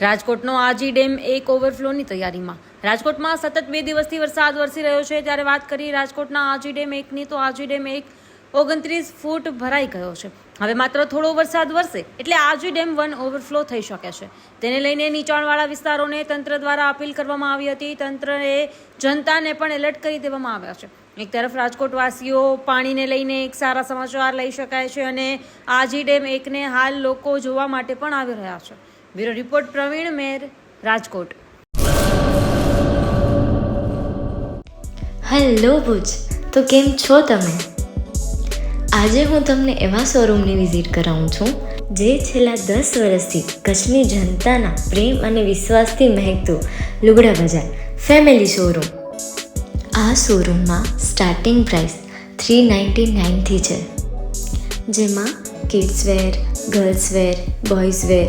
રાજકોટનો Aji dam એક ઓવરફ્લોની તૈયારીમાં. રાજકોટમાં સતત બે દિવસથી વરસાદ વરસી રહ્યો છે, ત્યારે વાત કરીએ રાજકોટના આજી ડેમ એકની, તો આજી ડેમ એક ઓગણત્રીસ ફૂટ ભરાઈ ગયો છે. હવે માત્ર થોડો વરસાદ વરસે, એટલે આજી ડેમ વન ઓવરફ્લો થઈ શકે છે. તેને લઈને નીચાણવાળા વિસ્તારોને તંત્ર દ્વારા અપીલ કરવામાં આવી હતી. તંત્રએ જનતાને પણ એલર્ટ કરી દેવામાં આવ્યા છે. એક તરફ રાજકોટવાસીઓ પાણીને લઈને એક સારા સમાચાર લઈ શકાય છે અને આજી ડેમ એકને હાલ લોકો જોવા માટે પણ આવી રહ્યા છે. Bureau report Pravin Mer, Rajkot. Hello Bhuj, તો કેમ છો તમે? આજે હું તમને એવા શોરૂમની વિઝિટ કરાવું છું, જે છેલ્લા દસ વર્ષથી કચ્છની જનતાના પ્રેમ અને વિશ્વાસથી મહેકતું લુગડા બજાર ફેમિલી શોરૂમ આ શોરૂમમાં સ્ટાર્ટિંગ પ્રાઇસ થ્રી નાઇન્ટી નાઇનથી છે. જેમાં kids wear girls wear boys wear